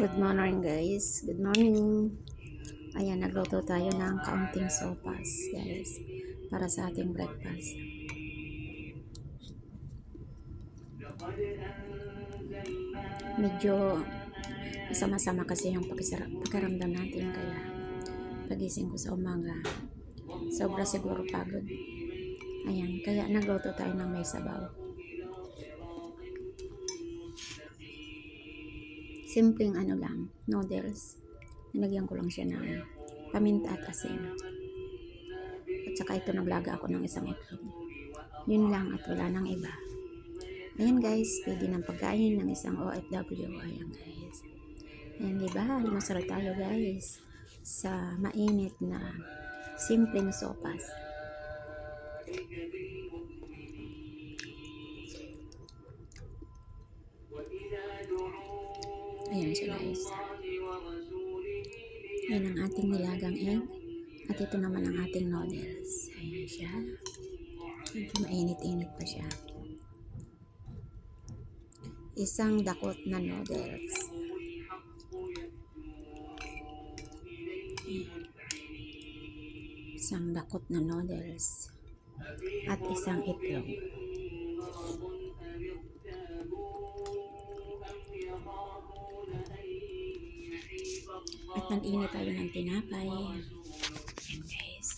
Good morning guys. Good morning. Ayan, nagluto tayo ng kaunting sopas guys. Para sa ating breakfast. Medyo masama-sama kasi yung pakiramdam natin kaya pagising ko sa umaga sobra siguro pagod. Ayan, kaya nagluto tayo ng may sabaw. Simpleng ano lang, noodles. Nilagyan ko lang siya ng paminta at asin. At saka ito naglaga ako ng isang itlog. Yun lang at wala nang iba. Ayan guys, pwede ng pagkain ng isang OFW. Ayan guys. Ayan diba? Masarap tayo guys. Sa mainit na simpleng sopas. Ayan siya guys. Yan ang ating nilagang egg. At ito naman ang ating noodles. Ayan siya. Medyo mainit-init pa siya. Isang dakot na noodles. Ayan. Isang dakot na noodles. At isang itlog. Nag-init tayo ng tinapay. Ayan guys.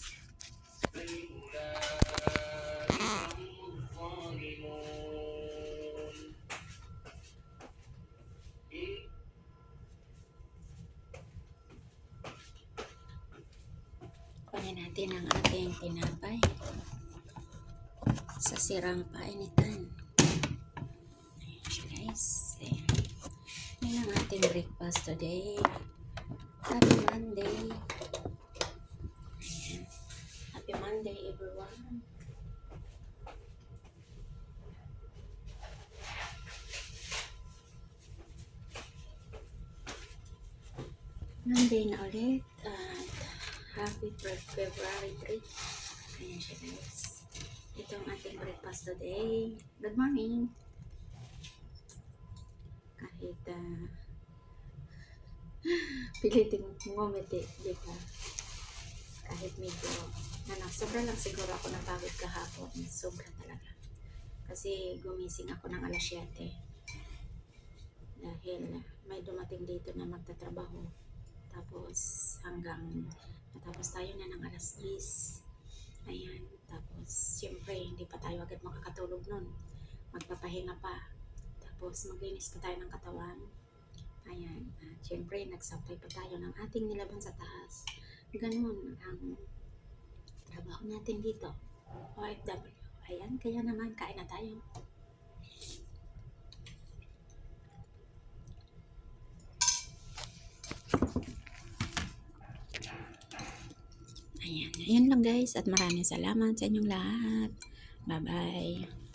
Kunin natin ang ating tinapay sa sirang painitan. Ayan siya guys. Ayan. Yan ang ating breakfast today. Happy Monday. Happy Monday everyone. Monday na ulit at happy Fe- February 3. Ayan siya guys. Ito ang ating breakfast today. Good morning. Kahit ah, pilitin ngumiti, di ba? Kahit medyo, ano, sobra lang siguro ako napagod kahapon. Sobra talaga. Kasi gumising ako ng alas 7. Dahil may dumating dito na magtatrabaho. Tapos hanggang matapos tayo na ng alas 10. Ayan. Tapos, siyempre, hindi pa tayo agad makakatulog nun. Magpapahinga pa. Tapos, maglinis pa tayo ng katawan. Ayan. At syempre, nagsampay pa tayo ng ating nilaban sa taas. Ganun ang trabaho natin dito. OFW. Ayan, kaya naman, kain na tayo. Ayan, ayun lang guys at maraming salamat sa inyong lahat. Bye-bye.